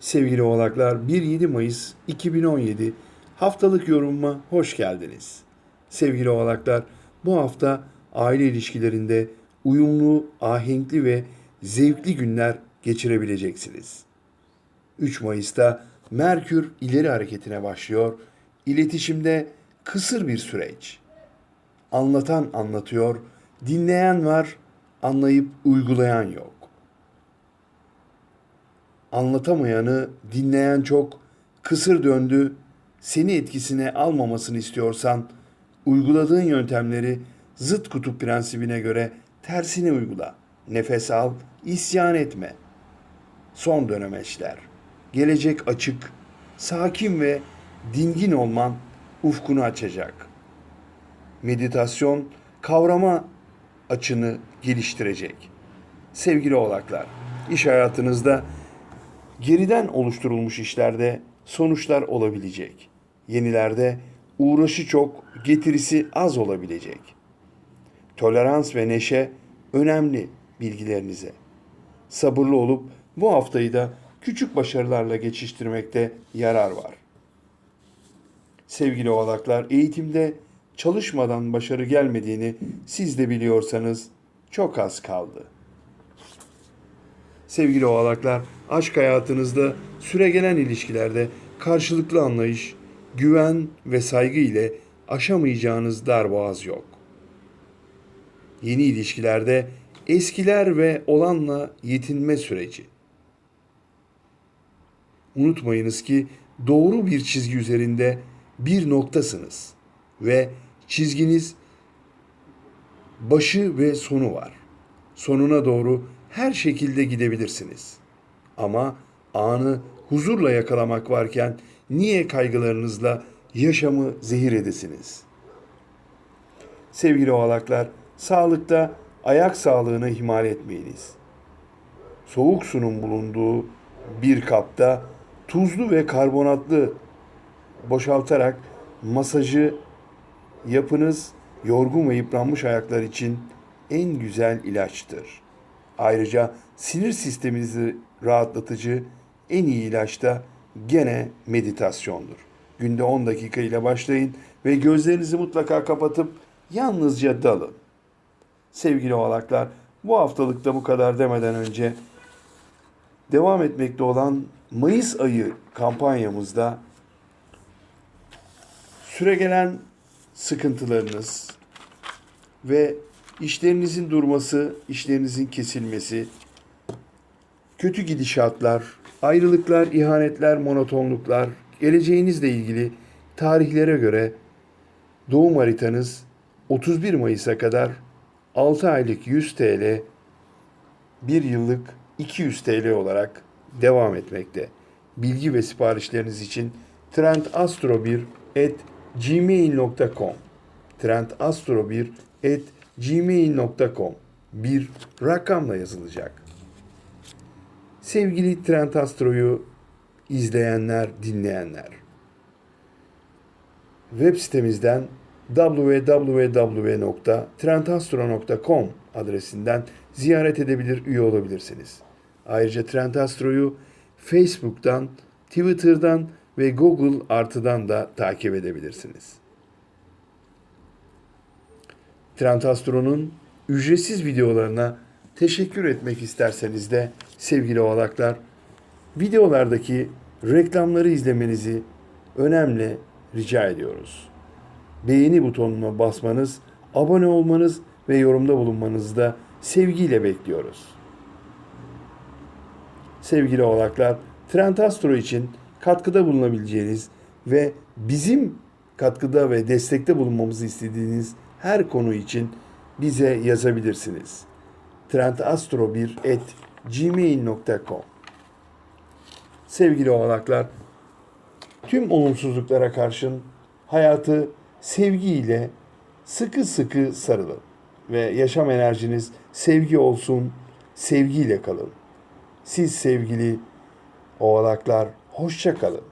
Sevgili oğlaklar 1-7 Mayıs 2017 haftalık yorumuma hoş geldiniz. Sevgili oğlaklar bu hafta aile ilişkilerinde uyumlu, ahenkli ve zevkli günler geçirebileceksiniz. 3 Mayıs'ta Merkür ileri hareketine başlıyor. İletişimde kısır bir süreç. Anlatan anlatıyor, dinleyen var, anlayıp uygulayan yok. Anlatamayanı dinleyen çok, kısır döndü, seni etkisine almamasını istiyorsan, uyguladığın yöntemleri zıt kutup prensibine göre tersine uygula. Nefes al, isyan etme. Son dönemeçler. Gelecek açık, sakin ve dingin olman ufkunu açacak. Meditasyon kavrama açını geliştirecek. Sevgili oğlaklar, iş hayatınızda geriden oluşturulmuş işlerde sonuçlar olabilecek. Yenilerde uğraşı çok, getirisi az olabilecek. Tolerans ve neşe önemli bilgilerinize. Sabırlı olup bu haftayı da küçük başarılarla geçiştirmekte yarar var. Sevgili oğlaklar, eğitimde çalışmadan başarı gelmediğini siz de biliyorsanız çok az kaldı. Sevgili oğlaklar, aşk hayatınızda süregelen ilişkilerde karşılıklı anlayış, güven ve saygı ile aşamayacağınız darboğaz yok. Yeni ilişkilerde eskiler ve olanla yetinme süreci. Unutmayınız ki doğru bir çizgi üzerinde bir noktasınız ve çizginiz başı ve sonu var. Sonuna doğru her şekilde gidebilirsiniz. Ama anı huzurla yakalamak varken niye kaygılarınızla yaşamı zehir edesiniz? Sevgili oğlaklar, sağlıkta ayak sağlığını ihmal etmeyiniz. Soğuk sunun bulunduğu bir kapta tuzlu ve karbonatlı boşaltarak masajı yapınız yorgun ve yıpranmış ayaklar için en güzel ilaçtır. Ayrıca sinir sisteminizi rahatlatıcı en iyi ilaç da gene meditasyondur. Günde 10 dakika ile başlayın ve gözlerinizi mutlaka kapatıp yalnızca dalın. Sevgili oğlaklar, bu haftalıkta bu kadar demeden önce devam etmekte olan Mayıs ayı kampanyamızda süregelen sıkıntılarınız ve işlerinizin durması, işlerinizin kesilmesi, kötü gidişatlar, ayrılıklar, ihanetler, monotonluklar, geleceğinizle ilgili tarihlere göre doğum haritanız 31 Mayıs'a kadar 6 aylık 100 TL, 1 yıllık 200 TL olarak devam etmekte. Bilgi ve siparişleriniz için trendastro1 at gmail.com trendastro1 at gmail.com bir rakamla yazılacak. Sevgili Trend Astro'yu izleyenler, dinleyenler. Web sitemizden www.trendastro.com adresinden ziyaret edebilir, üye olabilirsiniz. Ayrıca Trend Astro'yu Facebook'tan, Twitter'dan ve Google Artı'dan da takip edebilirsiniz. Trend Astro'nun ücretsiz videolarına teşekkür etmek isterseniz de sevgili oğlaklar, videolardaki reklamları izlemenizi önemli rica ediyoruz. Beğeni butonuna basmanız, abone olmanız ve yorumda bulunmanızı da sevgiyle bekliyoruz. Sevgili oğlaklar, Trend Astro için katkıda bulunabileceğiniz ve bizim katkıda ve destekte bulunmamızı istediğiniz her konu için bize yazabilirsiniz. trendastro1 at gmail.com Sevgili oğlaklar, tüm olumsuzluklara karşın hayatı sevgiyle sıkı sıkı sarılın ve yaşam enerjiniz sevgi olsun, sevgiyle kalın. Siz sevgili oğlaklar hoşça kalın.